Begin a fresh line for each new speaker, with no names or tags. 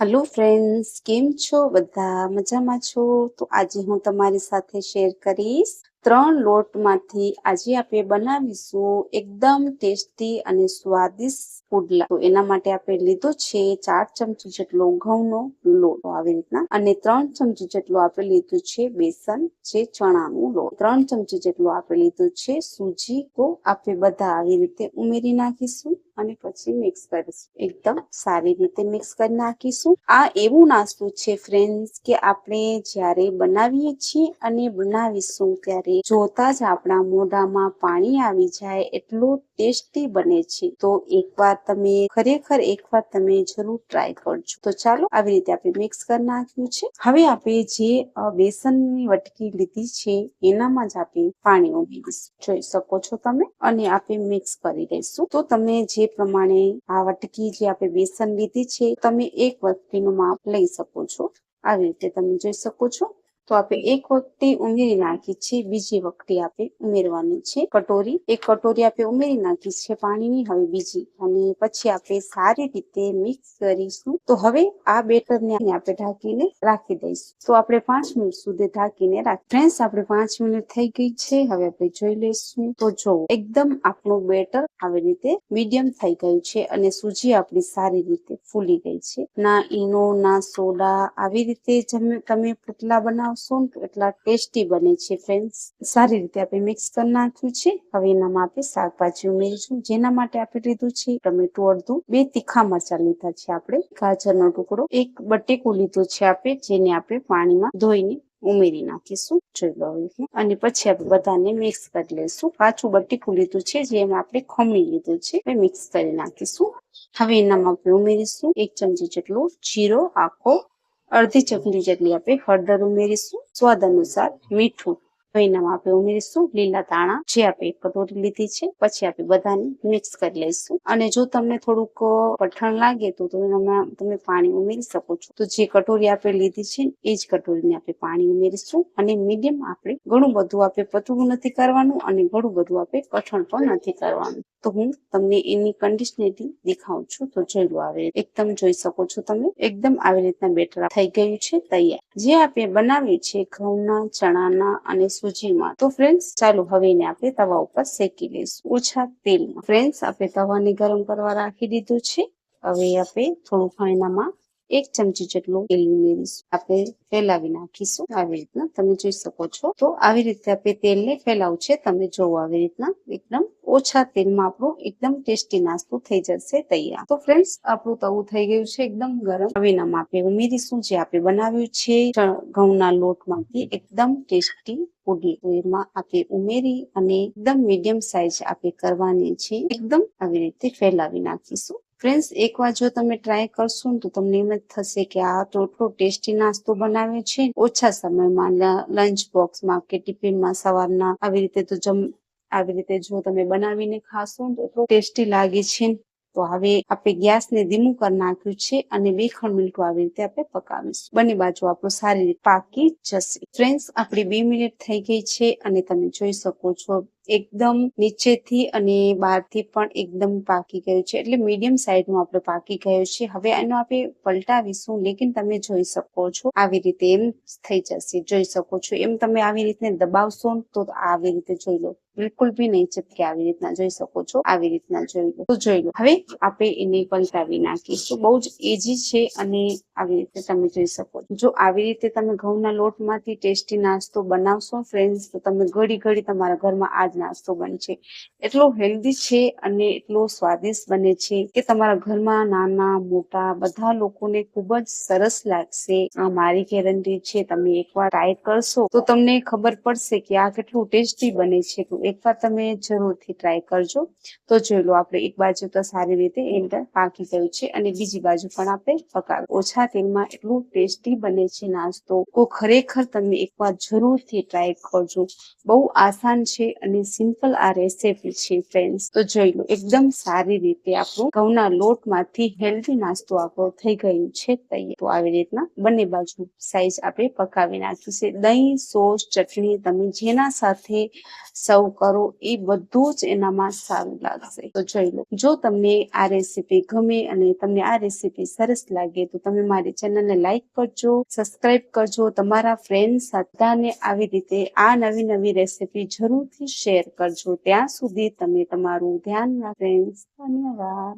Hello friends કેમ છો? બધા મજામાં છો? તો આજે હું તમારી સાથે શેર કરીશ ત્રણ લોટમાંથી. આજે આપણે બનાવીશું એકદમ ટેસ્ટી અને સ્વાદિષ્ટ પુડલા. તો એના માટે આપણે લીધો છે ચાર ચમચી જેટલો ઘઉંનો લોટ. આવી રીતના. અને ત્રણ ચમચી જેટલો આપણે લીધું છે બેસન, જે ચણાનું લોટ. ત્રણ ચમચી જેટલો આપણે લીધું છે સૂજી. તો આપણે બધા આવી રીતે ઉમેરી નાખીશું. અને પછી મિક્સ કરીશું. એકદમ સારી રીતે મિક્સ કરી નાખીશું. આ એવું નાસ્તું છે ફ્રેન્ડ્સ કે આપણે જ્યારે બનાવીએ છીએ અને બનાવીશું ત્યારે જોતા જ આપણા મોઢામાં પાણી આવી જાય, એટલું ટેસ્ટી બને છે. તો એકવાર તમે, ખરેખર એકવાર તમે જરૂર ટ્રાય કરજો. તો ચાલો આવી રીતે આપણે મિક્સ કરી નાખ્યું છે. હવે આપણે જે બેસનની વટકી લીધી છે, એનામાં જ આપણે પાણી ઉમેરીશું. જોઈ શકો છો તમે? અને આપણે મિક્સ કરી દઈશું. તો તમે જે પ્રમાણે આ વટકી જે આપણે બેસન લીધી છે, તમે એક વટકીનું માપ લઈ શકો છો. આવી રીતે તમે જોઈ શકો છો. તો આપણે એક વખતે ઉમેરી નાખી છે, બીજી વખતે આપણે ઉમેરવાની છે. કટોરી, એક કટોરી આપણે ઉમેરી નાખી છે પાણીની, હવે બીજી. અને પછી આપણે સારી રીતે મિક્સ કરીશું. તો હવે આ બેટરને આપણે ઢાંકીને રાખી દઈશું. તો આપણે પાંચ મિનિટ સુધી ઢાંકીને રાખ, ફ્રેન્ડ્સ, આપણે પાંચ મિનિટ થઈ ગઈ છે. હવે આપણે જોઈ લઈશું. તો જો એકદમ આપણું બેટર આવી રીતે મીડિયમ થઈ ગયું છે અને સૂજી આપણી સારી રીતે ફૂલી ગઈ છે. ના ઈનો, ના સોડા, આવી રીતે તમે પૂતલા બનાવશો નાખશો એટલા ટેસ્ટી બને છે ફ્રેન્ડ્સ સારી રીતે આપણે મિક્સ કરી નાખ્યું છે. હવે એનામાં આપણે શાકભાજી ઉમેરીશું. જેના માટે આપણે લીધું છે ટમેટું અડધું, બે તીખા મરચા લીધા છે આપણે. ગાજરનો ટુકડો, એક બટેકું લીધું છે આપણે, જેને આપણે પાણીમાં ધોઈને ઉમેરી નાખીશું. જોઈ અને પછી આપણે બધાને મિક્સ કરી લઈશું. પાછું બટીકું લીધું છે, જેમાં આપણે ખમણી લીધું છે. મિક્સ કરી નાખીશું. હવે એનામાં આપણે ઉમેરીશું. એક ચમચી જેટલું જીરો, આખો અડધી ચમચી જેટલી આપણે હળદર ઉમેરીશું, સ્વાદ અનુસાર મીઠું એનામાં આપણે ઉમેરીશું, લીલા દાણા જે આપણે કટોરી લીધી છે. પછી આપણે બધાને મિક્સ કરી લઈશું. અને જો તમને થોડુંક પઠણ લાગે તો એનામાં તમે પાણી ઉમેરી શકો છો. તો જે કટોરી આપણે લીધી છે એ જ કટોરીને આપણે પાણી ઉમેરીશું. અને મીડિયમ આપણે ઘણું બધું આપણે પતવું નથી કરવાનું અને ઘણું બધું આપણે કઠણ પણ નથી કરવાનું. તો હું તમને એની કન્ડિશનરી દેખાઉં છું, તો જોઈ આવે એકદમ જોઈ શકો છો તમે. એકદમ આવી રીતના બેટર થઈ ગયું છે, તૈયાર. જે આપણે બનાવ્યું છે ઘઉંના, ચણાના અને સૂજીમાં, તો ફ્રેન્ડ્સ ચાલો હવે એને આપણે તવા ઉપર શેકી લઈશું. ઓછા તેલમાં. ફ્રેન્ડ્સ આપણે તવાને ગરમ કરવા રાખી દીધું છે. હવે આપણે થોડું એનામાં એક ચમચી જેટલું તેલ ઉમેરીશું આપણે ફેલાવી નાખીશું. આવી રીતના તમે જોઈ શકો છો. તો આવી રીતે આપણે તેલને ફેલાવું છે. તમે જોવો આવી રીતના એકદમ ઓછા તેલમાં આપણું એકદમ ટેસ્ટી નાસ્તો થઈ જશે તૈયાર. તો ફ્રેન્ડ્સ આપણું તવું થઈ ગયું છે એકદમ ગરમ. હવે એનામાં આપણે ઉમેરીશું જે આપણે બનાવ્યું છે. ઘઉંના લોટમાંથી એકદમ ટેસ્ટી તો એમાં આપણે ઉમેરી અને એકદમ મીડિયમ સાઈઝ આપણે કરવાની છે. એકદમ આવી રીતે ફેલાવી નાખીશું. ફ્રેન્ડ્સ એકવાર જો તમે ટ્રાય કરશો ને તો તમને એમ જ થશે કે આ તો એટલો ટેસ્ટી નાસ્તો બનાવે છે. ઓછા સમયમાં લંચ બોક્સમાં કે ટિફિનમાં સવારના આવી રીતે તો જમ, આવી રીતે જો તમે બનાવીને ખાશો તો એટલું ટેસ્ટી લાગે છે. તો હવે આપણે ગેસને ધીમું કરી નાખ્યું છે અને બે ખંડ મિનિટ આવી રીતે આપણે પકાવીશું. બંને બાજુ આપણું સારી રીતે પાકી જશે. ફ્રેન્ડ્સ આપણી બે મિનિટ થઈ ગઈ છે અને તમે જોઈ શકો છો એકદમ નીચેથી અને બહારથી પણ એકદમ પાકી ગયું છે. એટલે મીડિયમ સાઈઝનું આપણે પાકી ગયું છે. હવે એનો આપણે પલટાવીશું, લેકિન તમે જોઈ શકો છો. આવી રીતે એમ થઈ જશે. જોઈ શકો છો. એમ તમે આવી રીતે દબાવશો તો આવી રીતે જોઈ લો. બિલકુલ બી નહીં ચપકે આવી રીતના. જોઈ શકો છો? આવી રીતના જોઈ લો. તો જોઈ લો. હવે આપણે એને પલટાવી નાખીશું. બહુ જ એજી છે અને આવી રીતે તમે જોઈ શકો છો. જો આવી રીતે તમે ઘઉંના લોટમાંથી ટેસ્ટી નાસ્તો બનાવશો ફ્રેન્ડ્સ તો તમે ઘડી ઘડી તમારા ઘરમાં આજ નાસ્તો બનશે એટલો હેલ્ધી છે અને એટલો સ્વાદિષ્ટ બને છે કે તમારા ઘરમાં નાના, મોટા બધા લોકોને ખૂબ જ સરસ લાગશે. આ મારી ગેરંટી છે. તમે એકવાર ટ્રાય કરશો તો તમને ખબર પડશે કે આ કેટલું ટેસ્ટી બને છે. તો એકવાર તમે જરૂરથી ટ્રાય કરજો. તો જોઈ લો આપણે એક બાજુ તો સારી રીતે એન્ટર પાકી ગયું છે અને બીજી બાજુ પણ આપણે પકાવ. ઓછા તેલમાં એટલું ટેસ્ટી બને છે નાસ્તો. તો ખરેખર તમે એકવાર જરૂરથી ટ્રાય કરજો. બહુ આસાન છે અને સિમ્પલ આ રેસીપી છે ફ્રેન્ડ્સ તો જોઈ લો, એકદમ સારી રીતે આપણું ઘઉંના લોટમાંથી હેલ્ધી નાસ્તો આપણો થઈ ગયું છે, તૈયાર. તો આવી રીતના બંને બાજુ સાઈઝ આપણે પકાવી નાખ્યું છે. દહીં, સોસ, ચટણી તમે જેના સાથે સર્વ કરો, એ બધું જ એનામાં સારું લાગશે. તો જોઈ લો, જો તમને આ રેસીપી ગમે અને તમને આ રેસીપી સરસ લાગે, તો તમે મારી મારી ચેનલને લાઈક કરજો સબસ્ક્રાઇબ કરજો. તમારા ફ્રેન્ડ સાથે આવી રીતે આ નવી નવી રેસીપી જરૂરથી શેર કરજો. ત્યાં સુધી તમે તમારું ધ્યાન રાખો ધન્યવાદ.